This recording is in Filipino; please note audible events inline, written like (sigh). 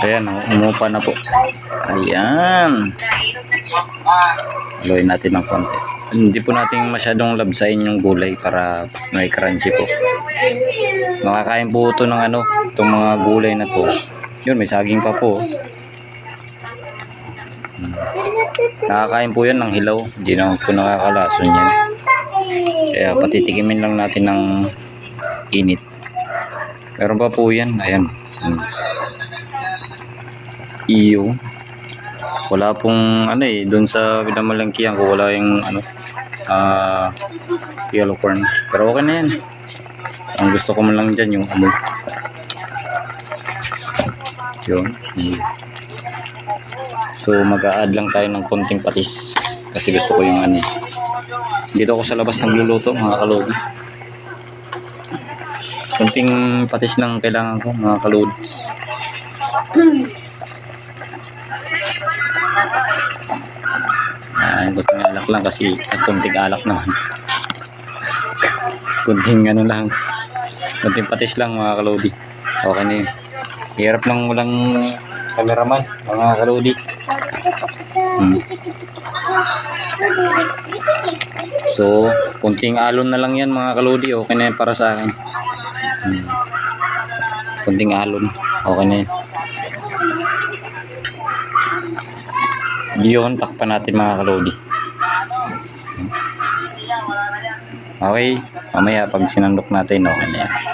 Ayan, oh, umupa na po. Ayan. Haluin natin ng konti. Hindi po natin masyadong labsain yung gulay para may crunchy po. Nakakain po ito ng ano, itong mga gulay na to. Yun, may saging pa po. Hmm. Nakakain po yan ng hilaw. Hindi naman po nakakalason yan. Kaya patitikimin lang natin ng init. Meron pa po yan. Ayan. Hmm. Iyo. Wala pong ano eh, doon sa pinamalangkihan ko wala yung ano, ah, yellow corn. Pero okay na yan. Ang gusto ko man lang dyan yung amoy. Yun. iyo. So mag-a-add lang tayo ng konting patis. Kasi gusto ko yung ano. Dito ako sa labas nagluluto mga kalodi. Konting patis lang kailangan ko mga kalodis. (clears throat) Ah, konting alak lang kasi at konting alak naman. (laughs) konting ano lang. Konting patis lang mga kalodi. Okay na yun. Hirap lang walang cameraman mga kalodi. Hmm. So, kunting alon na lang yan mga kalodi. Okay na yan para sa akin. Hmm. Kunting alon. Okay na yan. Yun, takpan natin mga kalodi. Okay, mamaya pag sinandok natin, okay na yan.